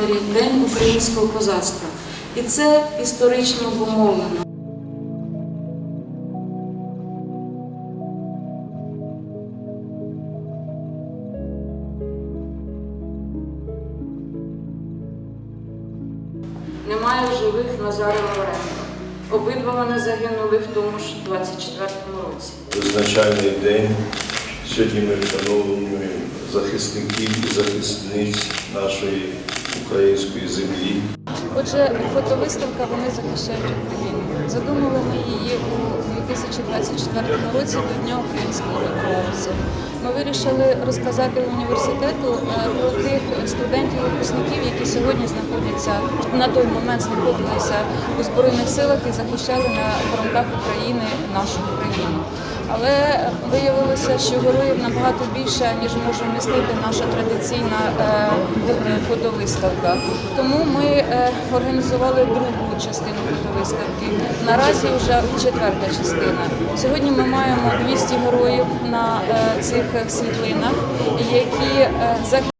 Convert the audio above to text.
Матері, День українського козацтва. І це історично обумовлено. Немає живих Назара Лавренка. Обидва вони загинули в тому ж 24-му році. Визначальний день. Сьогодні ми вшановуємо захисників і захисниць нашої української землі. Отже, фотовиставка вони захищають Україну. Задумали ми її у 2024 році до Дня українського добровольця. Ми вирішили розказати університету е, про тих сьогодні знаходяться на той момент знаходилися у збройних силах і захищали на фронтах України нашу Україну. Але виявилося, що героїв набагато більше, ніж може вмістити наша традиційна е, фотовиставка. Тому ми е, організували другу частину фотовиставки. Наразі вже четверта частина. Сьогодні ми маємо 200 героїв на е, цих світлинах, які захищають